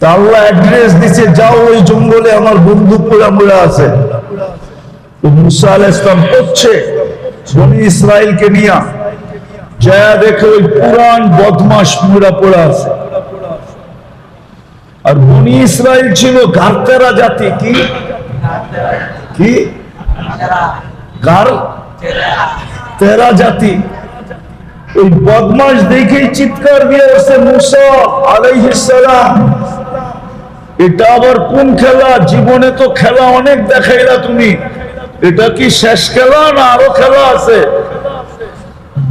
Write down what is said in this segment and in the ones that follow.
তা আল্লাহ অ্যাড্রেস দিছে যাও ওই জঙ্গলে আমার বন্ধু পোড়া আছে। মুসা আল ইসলাম করছে বনি ইসরায়েলকে নিয়া যা দেখে ওই পুরান বদমাস মুড়া পোড়া আছে। আর বনি ইসরায়েল ছিল গার্তেরা জাতি কি? কি? গার তেরা জাতি। ওই বদমাস দেখেই চিৎকার দিয়ে আসছে মুসা আলাইহিস সালাম। এটা আবার কোন খেলা? জীবনে তো খেলা অনেক দেখাইলা তুমি। এটা কি শেষ খেলা না আরও খেলা আছে?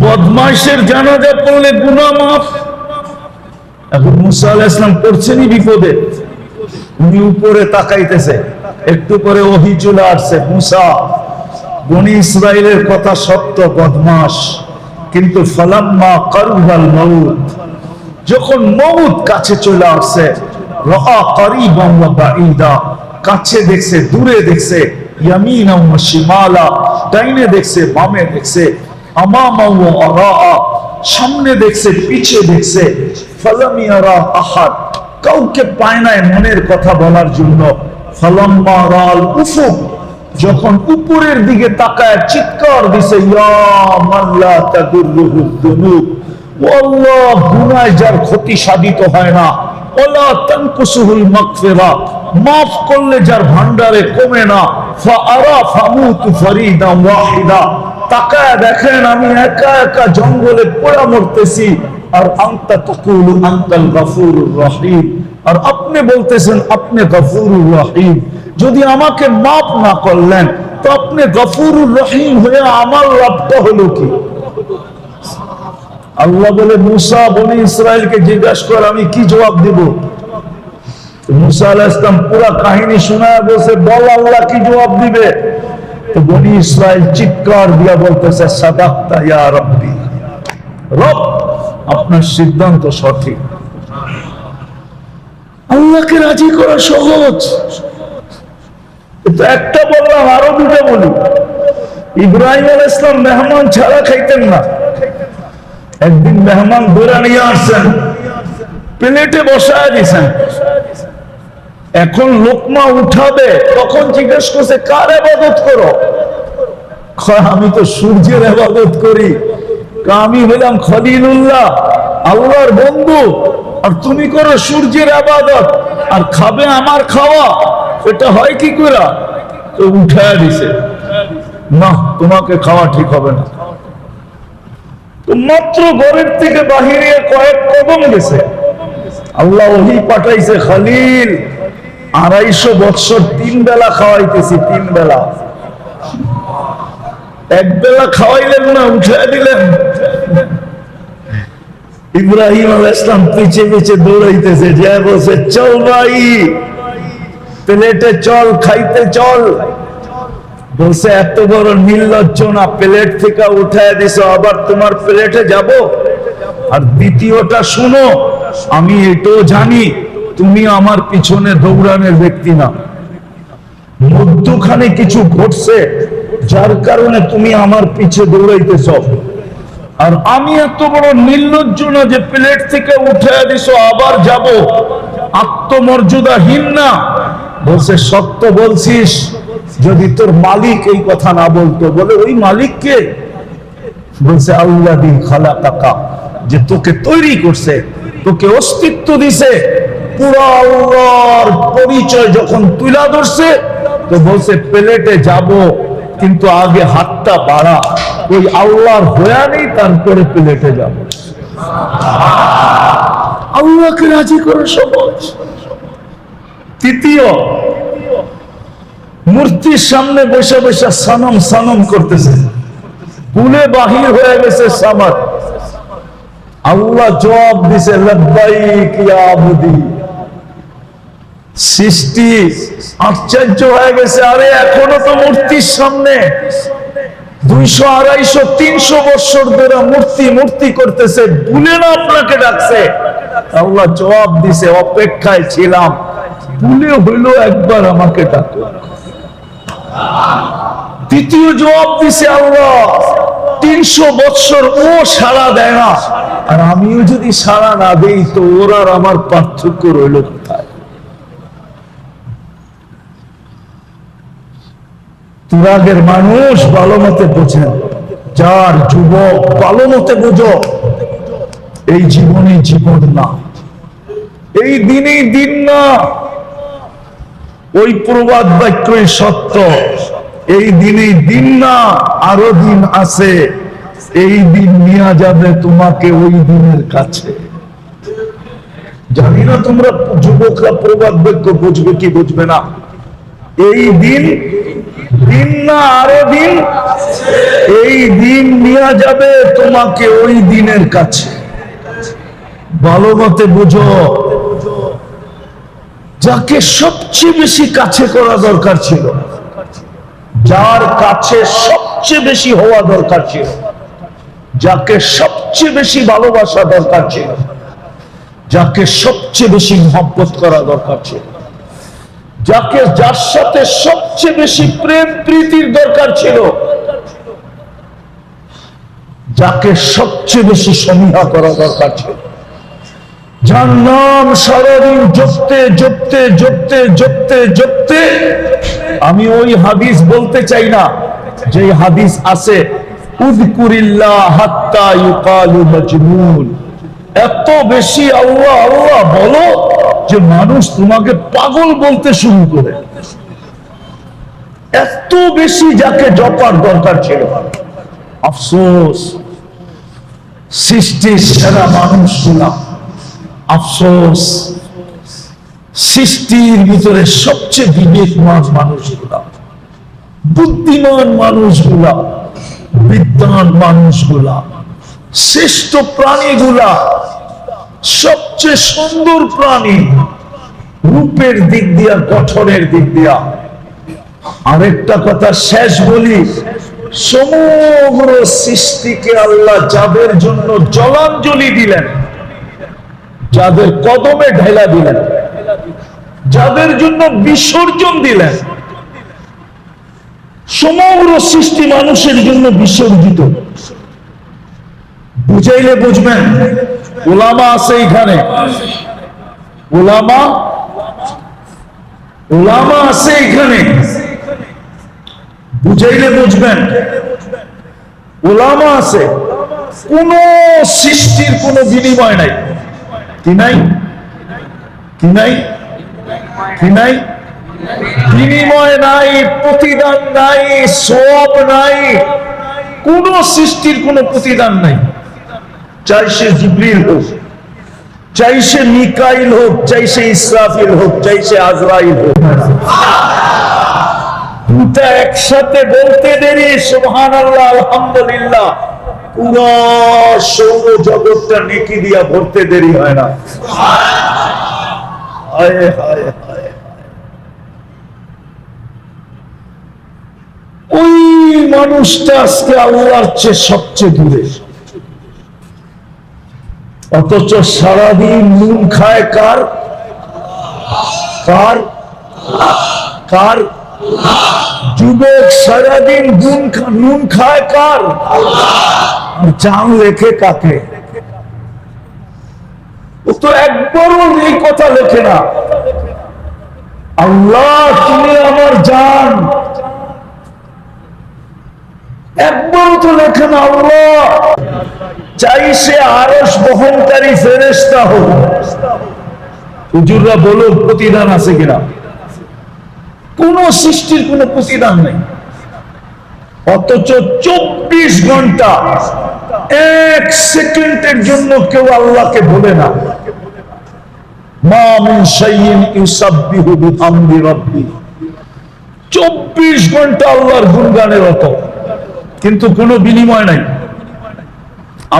বদমাইশের জানাজা পড়লে গুনা মাফ। এখন মুসা আলাহ ইসলাম পড়ছেনই বিপদে। উনি উপরে তাকাইতেছে। একটু পরে ওহি চলে আসছে, মুসা, বনি ইসরায়েলের কথা সত্য বদমাস কিন্তু ফলাম্মা কারুহাল মউত, যখন মউত কাছে চলে আসছে রাআ কারিবান বাঈদা, কাছে দেখছে, দূরে দেখছে সামনে দেখছে, পিছে দেখছে, ফালাম ইয়ারা আহাদ, কাউকে পায় নাই মনের কথা বলার জন্য, ফালাম্মা রাল উফুক যখন উপরের দিকে তাকায় চিৎকার দিছে যার ক্ষতি সাধিত হয় না দেখেন, আমি একা একা জঙ্গলে পোড়া মরতেছি। আর আন্তা তাকুলু আনতাল গাফুরুর রহিম। আর আপনি বলতেছেন, আপনি গফুরুর রহিম। যদি আমাকে মাফ না করলেন, তো আপনি গফুরুর রহিম হয়ে আমার লাভটা হলো কি? আল্লাহ বলে, মুসা, বনি ইসরায়েলকে জিজ্ঞাসা কর, আমি কি জবাব দিব? আপনার সিদ্ধান্ত সঠিক। আল্লাহকে রাজি করা সহজ। একটা বললাম, আরও দুটো বলি। ইব্রাহিম আল ইসলাম মেহমান ছাড়া খাইতেন না। একদিন মেহমান ধরে নিয়ে আসছেন, প্লেটে বসায় দিছেন। এখন লোকমা উঠাবে, তখন জিজ্ঞেস করছে, কার আবাদত করো? আমি তো সূর্যের আবাদত করি। আমি হইলাম খলিলুল্লাহ, আল্লাহর বন্ধু। আর তুমি করো সূর্যের আবাদত। আর খাবে আমার খাওয়া। এটা হয় কি করে তো উঠায় দিছে। না, তোমাকে খাওয়া ঠিক হবে না। মাত্র থেকে বাহিরে কয়েক কদম গেছে। আল্লাহ ওহি পাঠাইছে, খালিল, আড়াইশো বৎসর তিন বেলা খাওয়াইতেছি, তিন বেলা। এক বেলা খাওয়াইলেন না, উঠে দিলেন। ইব্রাহিম আল ইসলাম পিছে পিছে দৌড়াইতেছে, যে বলছে, চল ভাই। প্লেটে চল খাইতে চল বলছে, এত বড় নির্লজ্জ না, প্লেট থেকে উঠায় দিছ, আবার তোমার প্লেটে যাব? আর দ্বিতীয়টা শুনো, আমি এটাও জানি, তুমি আমার পিছনে দৌড়ানোর ব্যক্তি না। মধ্যখানে কিছু ঘটছে, যার কারণে তুমি আমার পিছে দৌড়াইতেছ। আর আমি এত বড় নির্লজ্জ না যে প্লেট থেকে উঠে দিছ, আবার যাব। আত্মমর্যাদাহীন না। বলছে, সত্য বলছিস। যদি তোর মালিক এই কথা না বলতো। বলে, ওই মালিককে বলছে আল্লাহ খালা টাকা যে তোকে তৈরি করছে, তোকে অস্তিত্ব দিছে। পুরো আল্লাহর পরিচয় যখন তুলা ধরছে, তো বলছে, প্লেটে যাব, কিন্তু আগে হাতটা বাড়া। ওই আল্লাহর হয়া নেই তারপরে প্লেটে যাব। আল্লাহকে রাজি করা সহজ। তৃতীয়, মূর্তির সামনে বসে বসে সানম সানম করতেছে। কুলে বাহির হয়ে গেছে সামার আল্লাহ জবাব দিছে সৃষ্টি আশ্চর্য হয়ে গেছে, আরে এখনও তো মূর্তির সামনে দুইশো আড়াইশো তিনশো বছর ধরে মূর্তি মূর্তি করতেছে ভুলে না আপনাকে ডাকছে। আল্লাহ জবাব দিছে, অপেক্ষায় ছিলাম। ভুলে হইল একবার আমাকে ডাকো। দ্বিতীয় জবাব দিছে আল্লাহ, তিনশো বৎসর ও সাড়া দেয় না। আর আমিও যদি সাড়া না দেই তো ওর আর আমার পার্থক্য রইল কোথায়? তুরাগের মানুষ ভালো মতে বোঝেন, যার যুবক ভালো মতে বোঝো, এই জীবনে জীবন না। এই দিনেই দিন না ওই প্রবাদ বাক্যই সত্য। এই দিনেই দিন না, আরও দিন আছে। এই দিন নিয়ে যাবে তোমাকে ওই দিনের কাছে। জানি না তোমরা যুবকরা প্রবাদ বাক্য বুঝবে কি বুঝবে না। এই দিন দিন না, আরও দিন এই দিন নিয়ে যাবে তোমাকে ওই দিনের কাছে। ভালো মতে বুঝো। যাকে সবচেয়ে বেশি কাছে করা দরকার ছিল, যার কাছে সবচেয়ে বেশি হওয়া দরকার ছিল, যাকে সবচেয়ে বেশি ভালোবাসা দরকার ছিল, যাকে সবচেয়ে বেশি মহব্বত করা দরকার ছিল, যাকে যার সাথে সবচেয়ে বেশি প্রেম প্রীতির দরকার ছিল, যাকে সবচেয়ে বেশি সমীহা করা দরকার ছিল। নাম সারাদিন জপতে জপতে জপতে জপতে জপতে আমি ওই হাদিস বলতে চাই না। যে হাদিস আছে এত বেশি আল্লাহ আল্লাহ বলো যে মানুষ তোমাকে পাগল বলতে শুরু করে। এত বেশি যাকে জপার দরকার ছিল। আফসোস, সৃষ্টির সেরা মানুষগুলা আফসোস, সৃষ্টির ভিতরে সবচেয়ে বিবেকমান মানুষগুলা, বুদ্ধিমান মানুষগুলা বিদ্যান মানুষগুলা, শ্রেষ্ঠ প্রাণীগুলা, সবচেয়ে সুন্দর প্রাণী রূপের দিক দিয়া, গঠনের দিক দিয়া। আরেকটা কথা শেষ বলি, সমগ্র সৃষ্টিকে আল্লাহ যাদের জন্য জলাঞ্জলি দিলেন। যাদের কদমে ঢেলা দিলেন, যাদের জন্য বিসর্জন দিলেন, সমগ্র সৃষ্টি মানুষের জন্য বিসর্জিত। বুঝাইলে বুঝবেন ওলামা আছে এখানে। ওলামা ওলামা আছে এখানে। বুঝাইলে বুঝবেন ওলামা আছে। কোন সৃষ্টির কোনো বিনিময় নাই। কি নাই কি নাই কি নাই বিনিময় নাই, প্রতিদান নাই সব নাই, কোন সৃষ্টির কোনো প্রতিদান নাই। চাই সে জিবরিল হোক, চাই সে মিকাইল হোক, চাই সে ইসরাফিল হোক, চাই সে আজরাইল হোক। দুটা একসাথে বলতে দেরি সুবহান আল্লাহ আলহামদুলিল্লাহ। পুরো সৌর জগৎটা নেকি দিয়া ভরতে দেরি হয় না। ওই মানুষটা আজকে আল্লাহর চেয়ে সবচেয়ে দূরে। অথচ সারাদিন নুন খায় কার? কার? কার? যুবক সারাদিন নুন খায় কার? চাম লেখে কাকে? তো একবারও এই কথা লেখে না। আল্লাহ, তুমি আমার জান। একবারও তো লেখে না আল্লাহ। চাই সে আরস বহনকারী ফেরেস্তা হোক। হুজুররা বলো প্রতিদান আছে কিনা? কোন সৃষ্টির কোন প্রতিদান নেই। অথচ চব্বিশ ঘণ্টা এক সেকেন্ডের জন্য কেউ আল্লাহকে বলে না। মা শাইইন ইউসাব্বিহু বিহামদি রাব্বি। 24 ঘণ্টা আল্লাহর গুণগানের রত কিন্তু কোনো বিনিময় নাই।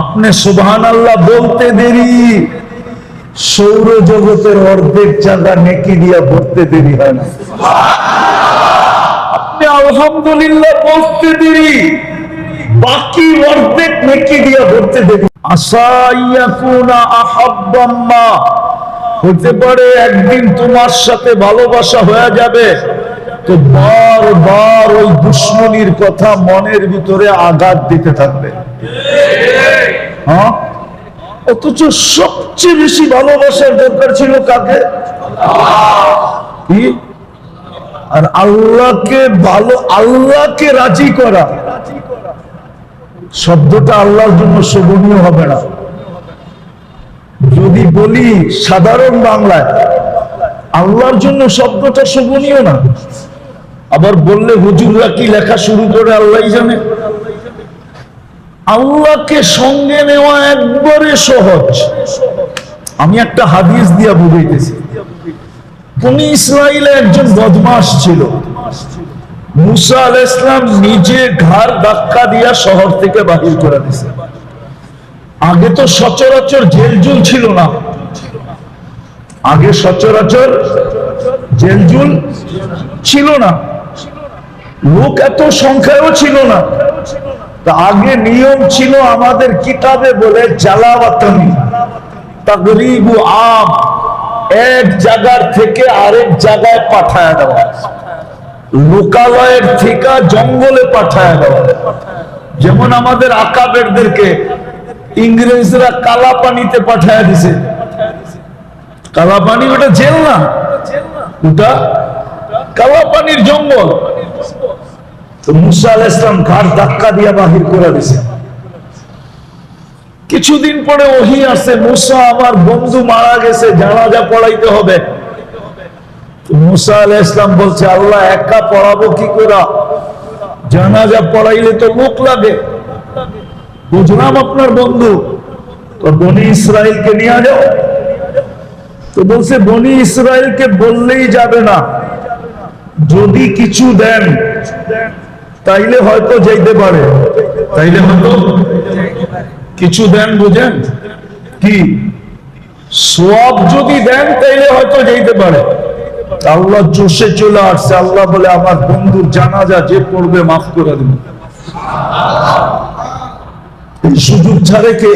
আপনি সুবহান আল্লাহ বলতে দেরি। সৌর জগতের অর্ধেক জায়গা নেকি দিয়া ভরতে দেরি হয় না। আপনি আলহামদুলিল্লাহ বলতে দেরি। বাকি অর্ধেক নেকি দিয়া ভরতে আহাব্বাম্মা। হতে পারে একদিন তোমার সাথে ভালোবাসা হয়ে যাবে। তো বারবার ওই দুশ্মনির কথা মনের ভিতরে আঘাত দিতে থাকবে। হ্যাঁ? অথচ সবচেয়ে বেশি ভালোবাসার দরকার ছিল কাকে? আর আল্লাহকে ভালো আল্লাহকে রাজি করা। শব্দটা আল্লাহর জন্য শোভনীয় হবে না। যদি বলি সাধারণ বাংলায়, আল্লাহর জন্য শব্দটা শোভনীয় না। আবার বললে হুজুররা কি লেখা শুরু করে আল্লাহ জানে? আল্লাহকে সঙ্গে নেওয়া একবারে সহজ। আমি একটা হাদিস দিয়া বুঝাইতেছি। কোন ইসরায়েলে একজন বদমাস ছিল। মুসা আল ইসলাম নিজে ঘর ধাক্কা দিয়া শহর থেকে বাহির করে দিছে। আগে তো সচরাচর ছিল না। আগে সচরাচর ছিল না। লোক এত সংখ্যায়ও ছিল না। আগে নিয়ম ছিল আমাদের কিতাবে বলে জ্বালাবাতানি তাগরিবু আম এক জায়গার থেকে আরেক জায়গায় পাঠায় দেওয়া। লোকালয়ের থেকে জঙ্গলে পাঠায় যেমন আমাদের আকাবেরদেরকে ইংরেজরা কালা পানিতে পাঠায় দিছে। কালা পানি ওটা জেল না? ওটা কালা পানির জঙ্গল। তো মুসা আল ইসলাম ঘাট ধাক্কা দিয়া বাহির করে দিছে। কিছুদিন পরে ওহি আসে, মুসা, আমার বন্ধু মারা গেছে, জানাজা পড়াইতে হবে। মুসা আল ইসলাম বলছে, আল্লাহ একা পড়াবো কি করে? জানাজা পড়াইলে তো লোক লাগে। বুঝলাম আপনার বন্ধু। তো বনি ইসরায়েলকে নিয়ে যাও তো বলছে, বনি ইসরায়েলকে বললেই যাবে না। যদি কিছু দেন, তাইলে হয়তো যাইতে পারে। তাইলে হয়তো কিছু দেন বুঝেন? কি? সব যদি দেন, তাইলে হয়তো যাইতে পারে। আল্লাহ জোশে চলে আসছে, আল্লাহ বলে, আমার বন্ধুর জানাজা যে পড়বে মাফ করে দেবে। এই সুযোগ ছাড়ে কে?